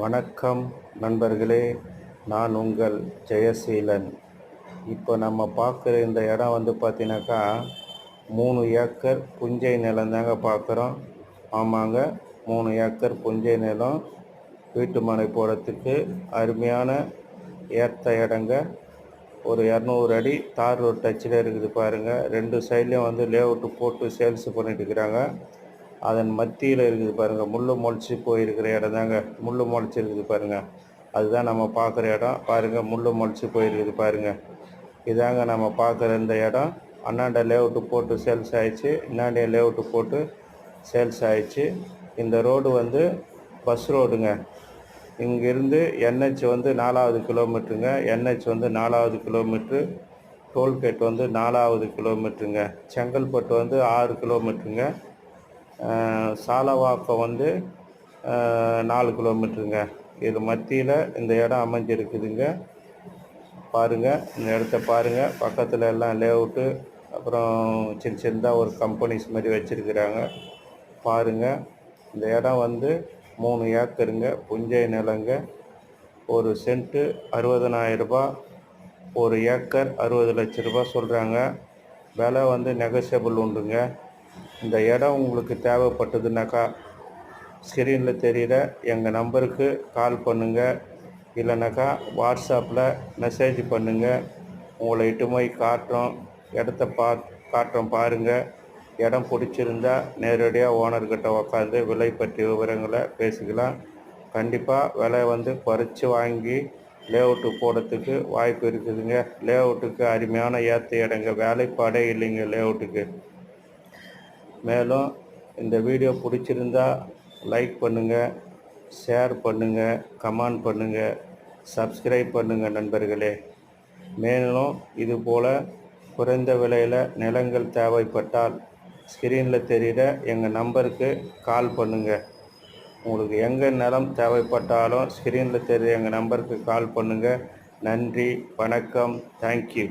வணக்கம் நண்பர்களே நான் உங்கள் ஜெயசீலன். இப்போ நம்ம பார்க்குற இந்த இடம் வந்து பார்த்தீங்கன்னாக்கா மூணு ஏக்கர் புஞ்சை நிலம் தாங்க பார்க்குறோம். ஆமாங்க மூணு ஏக்கர் புஞ்சை நிலம். வீட்டு மனை போகிறதுக்கு அருமையான ஏற்ற இடங்க. ஒரு இரநூறு அடி தார் ரோட் டச்சில் இருக்குது பாருங்கள் ரெண்டு சைட்லேயும் வந்து லேஅவுட்டு போட்டு சேல்ஸ் பண்ணிட்டு இருக்கிறாங்க. அதன் மத்தியில் இருக்குது பாருங்கள் முள்ளு முளைச்சி போயிருக்கிற இடம் தாங்க. முள் முளைச்சி இருக்குது பாருங்கள் அதுதான் நம்ம பார்க்குற இடம். பாருங்கள் முள்ளு முளைச்சி போயிருக்குது பாருங்கள் இதாங்க நம்ம பார்க்குற இந்த இடம். அண்ணாண்ட லேஅவுட்டு போட்டு சேல்ஸ் ஆயிடுச்சு. இன்னாண்டிய லேஅவுட்டு போட்டு சேல்ஸ் ஆயிடுச்சு. இந்த ரோடு வந்து பஸ் ரோடுங்க இங்கேருந்து என்ஹெச் வந்து நாலாவது கிலோமீட்டருங்க என்ஹெச் வந்து நாலாவது கிலோமீட்ரு டோல்கேட் வந்து நாலாவது கிலோமீட்டருங்க செங்கல்பட்டு வந்து ஆறு கிலோமீட்டருங்க சாலவாக்கம் வந்து நாலு கிலோமீட்டருங்க. இது மத்தியில் இந்த இடம் அமைஞ்சிருக்குதுங்க. பாருங்கள் இந்த இடத்த பாருங்கள் பக்கத்தில் எல்லாம் லேஅவுட்டு அப்புறம் சின்ன சின்னதாக ஒரு கம்பெனிஸ் மாதிரி வச்சுருக்குறாங்க. பாருங்கள் இந்த இடம் வந்து மூணு ஏக்கருங்க. புஞ்சை நிலங்க. ஒரு சென்ட்டு அறுபதனாயிரரூபா ஒரு ஏக்கர் அறுபது லட்ச ரூபா சொல்கிறாங்க விலை வந்து நெகசியபிள் உண்டுங்க. இந்த இடம் உங்களுக்கு தேவைப்பட்டதுனாக்கா ஸ்க்ரீனில் தெரிகிற எங்கள் நம்பருக்கு கால் பண்ணுங்கள் இல்லைனாக்கா வாட்ஸ்அப்பில் மெசேஜ் பண்ணுங்கள் உங்களை இட்டு போய் காட்டுறோம். இடத்த பா காட்டுறோம் பாருங்கள் இடம் பிடிச்சிருந்தா நேரடியாக ஓனர்கிட்ட உக்காந்து விலை பற்றி விவரங்களை பேசிக்கலாம். கண்டிப்பாக விலை வந்து குறைச்சி வாங்கி லேஅவுட்டு போடுறதுக்கு வாய்ப்பு இருக்குதுங்க. லேஅவுட்டுக்கு அருமையான ஏற்ற இடங்க. வேலைப்பாடே இல்லைங்க லேஅவுட்டுக்கு மேலும் இந்த வீடியோ பிடிச்சிருந்தா லைக் பண்ணுங்கள் ஷேர் பண்ணுங்கள் கமெண்ட் பண்ணுங்கள் சப்ஸ்கிரைப் பண்ணுங்கள் நண்பர்களே. மேலும் இதுபோல் குறைந்த விலையில் நிலங்கள் தேவைப்பட்டால் ஸ்க்ரீனில் தெரிகிற எங்கள் நம்பருக்கு கால் பண்ணுங்கள் உங்களுக்கு எங்கே நிலம் தேவைப்பட்டாலும் ஸ்க்ரீனில் தெரிகிற எங்கள் நம்பருக்கு கால் பண்ணுங்கள் நன்றி வணக்கம் தேங்க்யூ